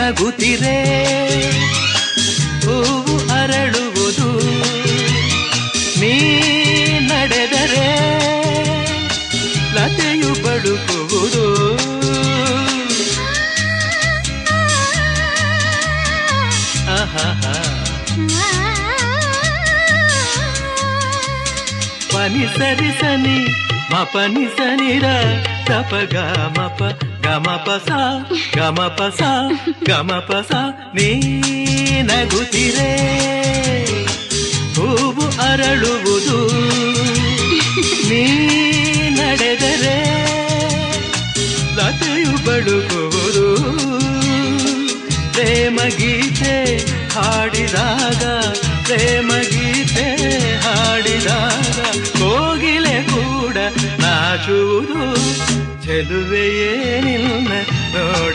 ನಗುತ್ತಿರೆ? ಹೂವು ಅರಳುವುದು ನೀ ನಡೆದರೆ ಲತೆಯು ಬಡುಕುವುದು ಆಹಾ ಪನಿ ಸರಿ ಸನಿ ಪನಿ ಸನಿರ ಸಪ ಗಮಪ ಗಮಪ ಸ ಸ ನೀ ನಗುತ್ತಿರೆ. ಹೂವು ಅರಳುವುದು ನೀ ನಡೆದರೆ, ಲತೆಯು ಬಡುಕುವುದು ಪ್ರೇಮ ಗೀತೆ ಹಾಡಿದಾಗ ಪ್ರೇಮ ನಾಚುವುದು ಚೆಲುವೆಯೇ ನಿನ್ನ ನೋಡಲು